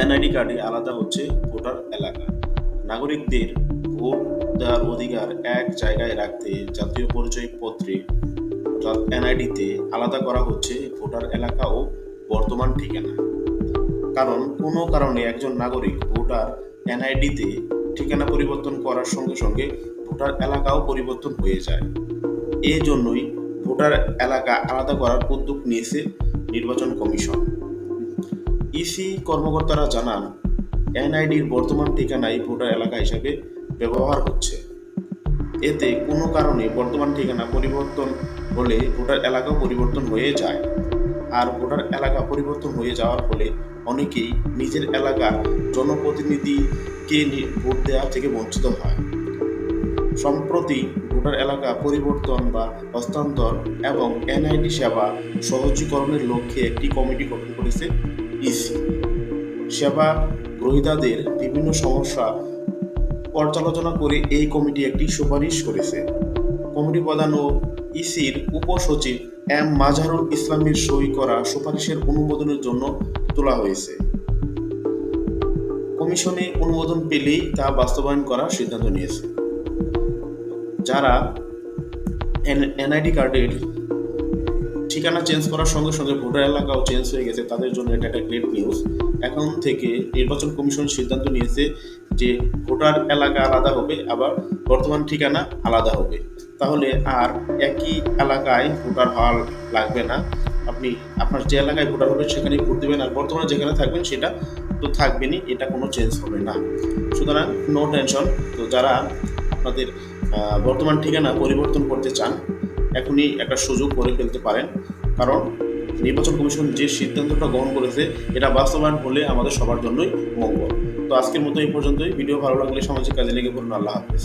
NID কার্ডে আলাদা হচ্ছে ভোটার এলাকা। নাগরিকদের ভোট দেওয়ার অধিকার এক জায়গায় রাখতে জাতীয় পরিচয়পত্রে অর্থাৎ এনআইডিতে আলাদা করা হচ্ছে ভোটার এলাকা ও বর্তমান ঠিকানা। কারণ কোনো কারণে একজন নাগরিক ভোটার এনআইডিতে ঠিকানা পরিবর্তন করার সঙ্গে সঙ্গে ভোটার এলাকাও পরিবর্তন হয়ে যায়। এই জন্যই ভোটার এলাকা আলাদা করার উদ্যোগ নিয়েছে নির্বাচন কমিশন। ইসি কর্মকর্তারা জানান, এনআইডির বর্তমান ঠিকানাই ভোটার এলাকা হিসেবে ব্যবহার হচ্ছে। এতে কোনো কারণে বর্তমান ঠিকানা পরিবর্তন হলে ভোটার এলাকাও পরিবর্তন হয়ে যায়। আর ভোটার এলাকা পরিবর্তন হয়ে যাওয়ার ফলে অনেকেই নিজের এলাকার জনপ্রতিনিধিকে ভোট দেওয়া থেকে বঞ্চিত হয়। সম্প্রতি ভোটার এলাকা পরিবর্তন বা হস্তান্তর এবং এনআইডি সেবা সহজীকরণের লক্ষ্যে একটি কমিটি গঠন করেছে ইসি। সেবা গ্রহীতাদের বিভিন্ন সমস্যা পর্যালোচনা করে এই কমিটি একটি সুপারিশ করেছে। কমিটি প্রধান ও ইসির উপসচিব এম মাজারুল ইসলামের সই করা সুপারিশের অনুমোদনের জন্য তোলা হয়েছে। কমিশনে অনুমোদন পেলেই তা বাস্তবায়ন করার সিদ্ধান্ত নিয়েছে। যারা এনআইডি কার্ডের ঠিকানা চেঞ্জ করার সঙ্গে সঙ্গে ভোটার এলাকাও চেঞ্জ হয়ে গেছে, তাদের জন্য এটা একটা গ্রেট নিউজ এখন থেকে নির্বাচন কমিশন সিদ্ধান্ত নিয়েছে যে ভোটার এলাকা আলাদা হবে, আবার বর্তমান ঠিকানা আলাদা হবে। তাহলে আর একই এলাকায় ভোটার হওয়া লাগবে না। আপনি আপনার যে এলাকায় ভোটার হবে সেখানেই ভোট দেবেন, আর বর্তমানে যেখানে থাকবেন সেটা তো থাকবেনই, এটা কোনো চেঞ্জ হবে না। সুতরাং নো টেনশন তো যারা আপনাদের বর্তমান ঠিকানা পরিবর্তন করতে চান, এখনই একটা সুযোগ করে ফেলতে পারেন। কারণ নির্বাচন কমিশন যে সিদ্ধান্তটা গ্রহণ করেছে, এটা বাস্তবায়ন হলে আমাদের সবার জন্যই মঙ্গল। তো আজকের মতো এই পর্যন্তই। ভিডিও ভালো লাগলে সামাজিক কাজে লেগে পড়ুন। আল্লাহ হাফেজ।